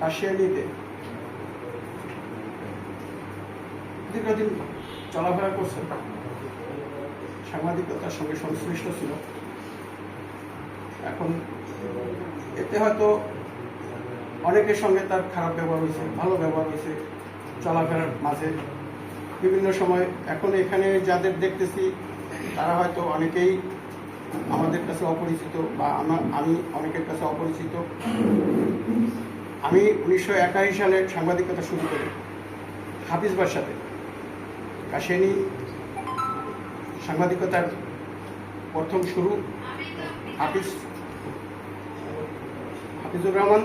কাশিয়ালিতে দীর্ঘদিন চলাফেরা করছেন। সাংবাদিকতার সঙ্গে সংশ্লিষ্ট ছিল। এখন এতে হয়তো অনেকের সঙ্গে তার খারাপ ব্যবহার হয়েছে, ভালো ব্যবহার হয়েছে চলাফেরার মাঝে। বিভিন্ন সময় এখন এখানে যাদের দেখতেছি, তারা হয়তো অনেকেই আমাদের কাছে অপরিচিত বা আমার, আমি অনেকের কাছে অপরিচিত। আমি উনিশশো একাশি সালে সাংবাদিকতা শুরু করি হাফিজবার সাথে কাশেনি সাংবাদিকতার প্রথম শুরু, হাফিজ, হাফিজুর রহমান,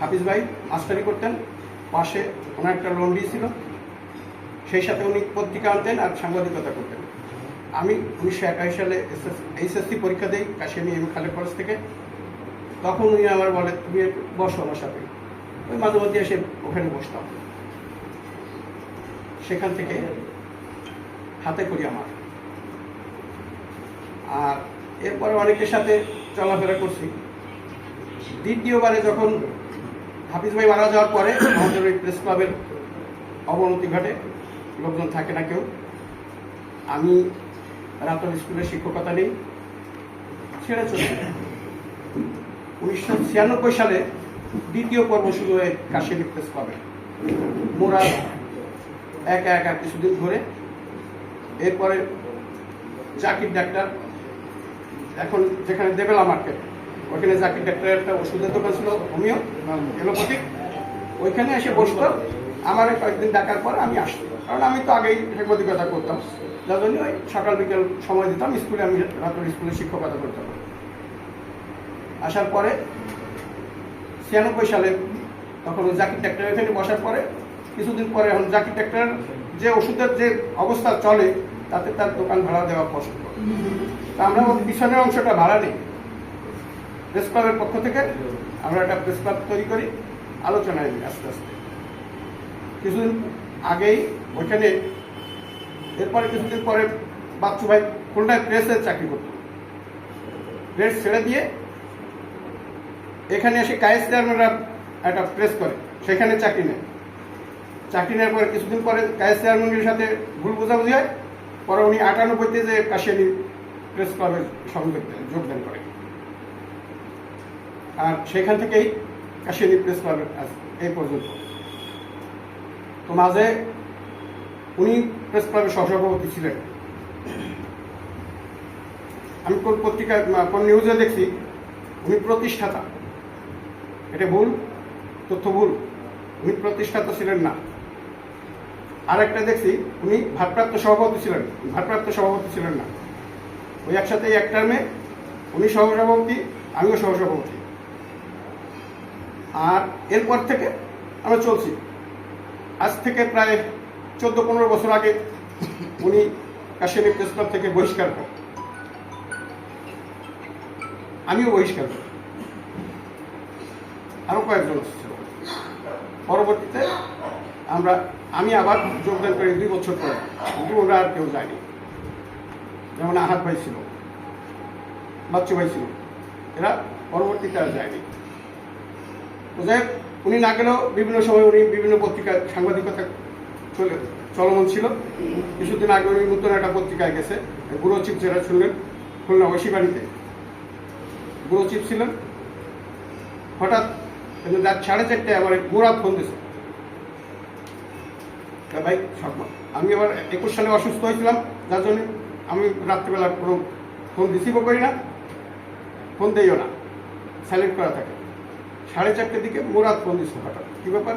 হাফিজ ভাই মাস্টারি করতেন। পাশে ওনার একটা লন্ডি ছিল, সেই সাথে উনি পত্রিকা আনতেন আর সাংবাদিকতা করতেন। আমি উনিশশো একাশি সালে এইচএসসি পরীক্ষা দিই কাশিয়ানি এম খালের কলেজ থেকে। তখন উনি আমার বলে, তুমি বসো আমার সাথে। ওই মাঝে মধ্যে এসে ওখানে বসতাম। সেখান থেকে হাতে করি আমার। আর এরপরে অনেকের সাথে চলাফেরা করছি। দ্বিতীয়বারে যখন হাফিজ ভাই মারা যাওয়ার পরে আমাদের ওই প্রেস ক্লাবের অবনতি ঘটে, লোকজন থাকে না কেউ। আমি রাতল স্কুলে শিক্ষকতা নেই, ছেড়ে চলে উনিশশো ছিয়ানব্বই সালে দ্বিতীয় পর্ব শুরু হয়ে কাশিয়ানি প্রেস পাবে। মোরা একা একা কিছুদিন ধরে, এরপরে জাকির ডাক্তার, এখন যেখানে দেবেলা মার্কেট, ওইখানে জাকির ডাক্তারের একটা ওষুধের দোকান ছিল, হোমিও এলোপ্যাথিক ওইখানে এসে বসতো আমার কয়েকদিন ডাকার পর আমি আসতাম কারণ আমি তো আগেই সাংবাদিকতা করতাম। যার জন্য ওই সকাল বিকেল সময় দিতাম, স্কুলে আমি রাতের স্কুলে শিক্ষকতা করতাম। আসার পরে ছিয়ানব্বই সালে তখন জাকির ডাক্তার এখানে বসার পরে কিছুদিন পরে এখন জাকির ডাক্তার যে ওষুধের যে অবস্থা চলে, তাতে তার দোকান ভাড়া দেওয়া কষ্ট। তা আমরা পিছনের অংশটা ভাড়া নিই। প্রেস ক্লাবের পক্ষ থেকে আমরা একটা প্রেস ক্লাব তৈরি করি, আলোচনায় আস্তে আস্তে। কিছুদিন আগেই ওইখানে এরপরে কিছুদিন পরে বাচ্চু ভাই খুলনায় প্রেসের চাকরি করতো। প্রেস ছেড়ে দিয়ে এখানে এসে কায়েস চেয়ারম্যানরা একটা প্রেস করে, সেখানে চাকরি নেয়। চাকরি নেওয়ার পরে কিছুদিন পরে কায়েস চেয়ারম্যানের সাথে ভুল বোঝাবুঝি হয়, পরে উনি আটানব্বইতে যে কাশিয়ানি প্রেস ক্লাবের সঙ্গে যোগদান করে। আর সেখান থেকেই কাশিয়ানি প্রেস ক্লাবের এই পর্যন্ত। তো মাঝে উনি প্রেস ক্লাবের সহসভাপতি ছিলেন। আমি কোন পত্রিকা কোন নিউজে দেখছি, উনি প্রতিষ্ঠাতা। এটা ভুল, তথ্য ভুল। উনি প্রতিষ্ঠাতা ছিলেন না। আর একটা দেখছি, উনি ভারপ্রাপ্ত সভাপতি ছিলেন। ভারপ্রাপ্ত সভাপতি ছিলেন না। ওই একসাথে এক টার্মে উনি সহসভাপতি, আমিও সহসভাপতি। আর এরপর থেকে আমরা চলছি। আজ থেকে প্রায় চোদ্দ পনেরো বছর আগে উনি কাশ্মীর প্রেস ক্লাব থেকে বহিষ্কার করেন আমিও বহিষ্কার করি আরও কয়েকজন পরবর্তীতে আমরা, আমি আবার যোগদান করি দুই বছর পরে। কিন্তু ওরা আর কেউ যায়নি। যেমন আহাত ভাই ছিল, বাচ্চু ভাই ছিল। এরা পরবর্তীতে আর যায়নি। তো যাই উনি না গেলেও বিভিন্ন সময় উনি বিভিন্ন পত্রিকায় সাংবাদিকতা চলে, চলমান ছিল। কিছুদিন আগে উনি নতুন একটা পত্রিকায় গেছে বুড়ো চিপ যেটা শুনলেন, খুলনা ঐশীবাড়িতে। বুড়ো চিপ ছিলেন। হঠাৎ রাত সাড়ে চারটায় আমার মুরাদ ফোন দিয়েছে। ভাই, সব- আমি আবার একুশ সালে অসুস্থ হয়েছিলাম, যার জন্য আমি রাত্রিবেলা কোনো ফোন রিসিভও করি না, ফোন দিইও না, সাইলেন্ট করা থাকে। সাড়ে চারটের দিকে মুরাদ ফোন হঠাৎ কী ব্যাপার?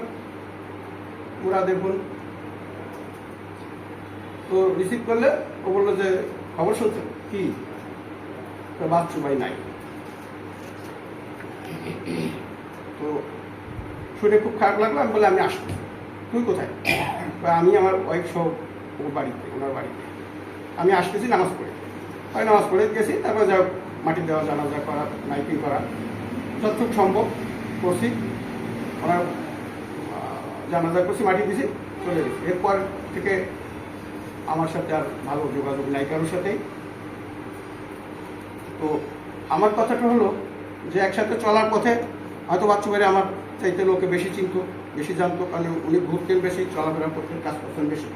মুরাদের ফোন তো রিসিভ করলে ও বলল যে, খবর শুনছেন? কি? বাচ্চু ভাই নাই। তো শুনে খুব খারাপ লাগল, আমি বলে আমি আসব। তুই কোথায়? আমি আমার ওয়াইফ সহ ওর বাড়িতে, ওনার বাড়িতে। আমি আসতেছি নামাজ পড়ে। আমি নামাজ পড়ে গেছি, তারপর যা মাটি দেওয়া জানাজা করা, মাইকিং করা, যতটুকু সম্ভব। করছি। ওনার জানাজা করছি, মাটি দিছি, চলে গেছি। এরপর থেকে আমার সাথে আর ভালো যোগাযোগ নাই কারোর সাথেই। তো আমার কথাটা হলো যে একসাথে চলার পথে হয়তো বাচ্চু ভাই আমার চাইতে লোকে বেশি চিনত, বেশি জানতো, কারণ উনি ঘুরতেন বেশি চলাফেরা করতেন, কাজ করতেন বেশি।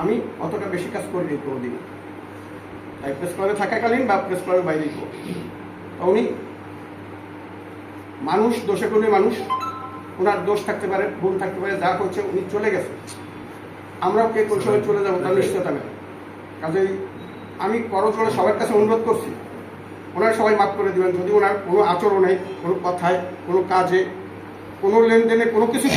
আমি অতটা বেশি কাজ করিনি কোনো কোনোদিন তাই প্রেস ক্লাবে থাকাকালীন বা প্রেস ক্লাবের বাইরেই। উনি মানুষ দোষে কোনো মানুষ ওনার দোষ থাকতে পারে ভুল থাকতে পারে যা করছে উনি চলে গেছে। আমরাও কে কোন সময় চলে যাব তার নিশ্চয়তা নেই। কাজেই আমি করজোড়ে সবার কাছে অনুরোধ করছি ওনারা সবাই মাফ করে দেবেন যদি ওনার কোনো আচরণে কোনো কথায় কোনো কাজে কোনো লেনদেনে কোনো কিছু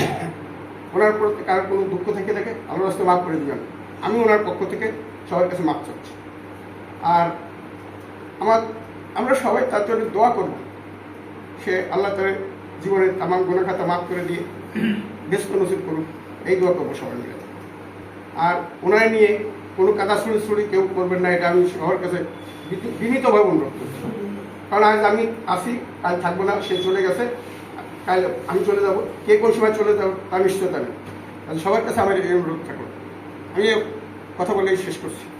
ওনার প্রতি কারোর কোনো দুঃখ থেকে থাকে আল্লাহ রাস্তায় মাফ করে দেবেন। আমি ওনার পক্ষ থেকে সবার কাছে মাফ চাচ্ছি। আর আমার আমরা সবাই তার জন্য দোয়া করব। সে আল্লাহ তার জীবনের তামাম গুণাখাতা মাফ করে দিয়ে ব্যস্ত নসিব করুন এই দোয়া করব সবাই মিলে আর ওনার নিয়ে কোনো কাদা ছুড়ি ছুড়ি কেউ করবেন না, এটা আমি সবার কাছে বিনীত- বিনীতভাবে অনুরোধ করছি। কারণ আজ আমি আসি, কাল থাকব না, সে চলে গেছে, কাল আমি চলে যাব, কে কোন সময় চলে যাব তার নিশ্চয়তা নেই। সবার কাছে আমার এই অনুরোধ থাকল আমি কথা বলেই শেষ করছি।